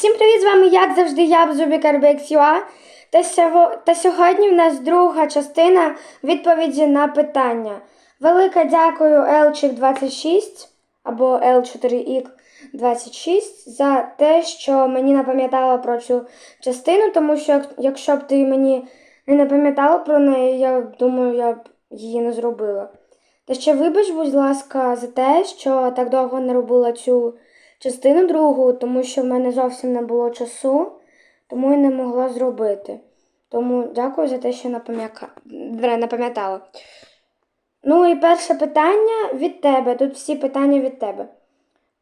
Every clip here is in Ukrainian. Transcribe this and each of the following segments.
Всім привіт! З вами, як завжди, я Бзубікарбексюа. Та, сього- та сьогодні в нас друга частина відповіді на питання. Велике дякую Елчик26 або L4X26 за те, що мені напам'ятала про цю частину, тому що якщо б ти мені не напам'ятала про неї, я думаю, я б її не зробила. Та ще вибач, будь ласка, за те, що так довго не робила цю частину другу, тому що в мене зовсім не було часу, тому і не могла зробити. Тому дякую за те, що напам'ятала. Ну і перше питання від тебе. Тут всі питання від тебе.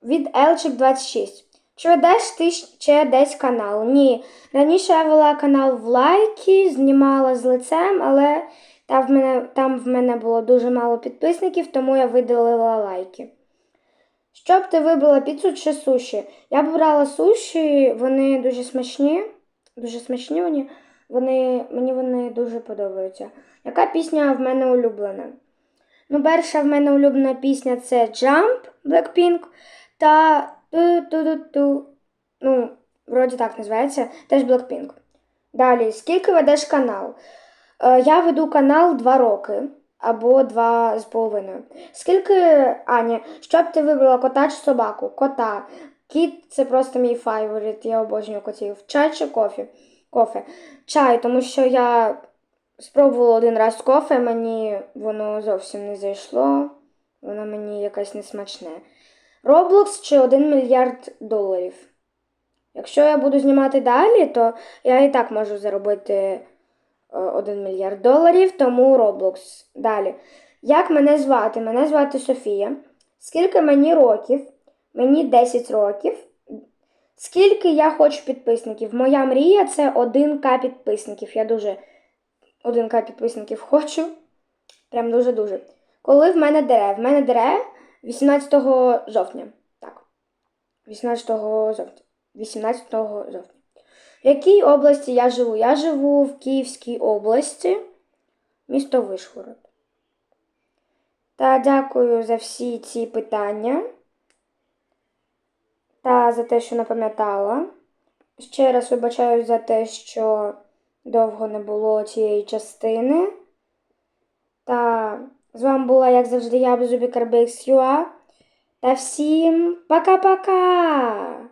Від Елчик26. Чи ведеш ти ще десь канал? Ні. Раніше я вела канал в лайки, знімала з лицем, але там в мене, там в мене було дуже мало підписників, тому я видалила лайки. Що б ти вибрала піцу чи суші? Я б брала суші, вони дуже смачні. Дуже смачні вони. вони. Мені вони дуже подобаються. Яка пісня в мене улюблена? Ну, перша в мене улюблена пісня це Jump Blackpink та ту-ту-ту-ту. Ну, вроді так називається, теж Blackpink. Далі, скільки ведеш канал? Е, я веду канал 2 роки або два з половиною. Скільки, Аня, що б ти вибрала кота чи собаку? Кота. Кіт це просто мій фаворит, я обожнюю котів. Чай чи кофе? Кофе. Чай, тому що я спробувала один раз кофе, мені воно зовсім не зайшло, воно мені якесь несмачне. Роблокс чи 1 мільярд доларів. Якщо я буду знімати далі, то я і так можу заробити 1 мільярд доларів, тому Roblox. Далі. Як мене звати? Мене звати Софія. Скільки мені років? Мені 10 років. Скільки я хочу підписників? Моя мрія це 1К підписників. Я дуже 1К підписників хочу. Прям дуже-дуже. Коли в мене дере? В мене дере 18 жовтня. Так. 18 жовтня. 18 жовтня. В якій області я живу? Я живу в Київській області, місто Вишгород. Та дякую за всі ці питання та за те, що напам'ятала. Ще раз вибачаю за те, що довго не було цієї частини. Та з вами була, як завжди, я Безубі Карбекс Юа. Та всім пока-пока!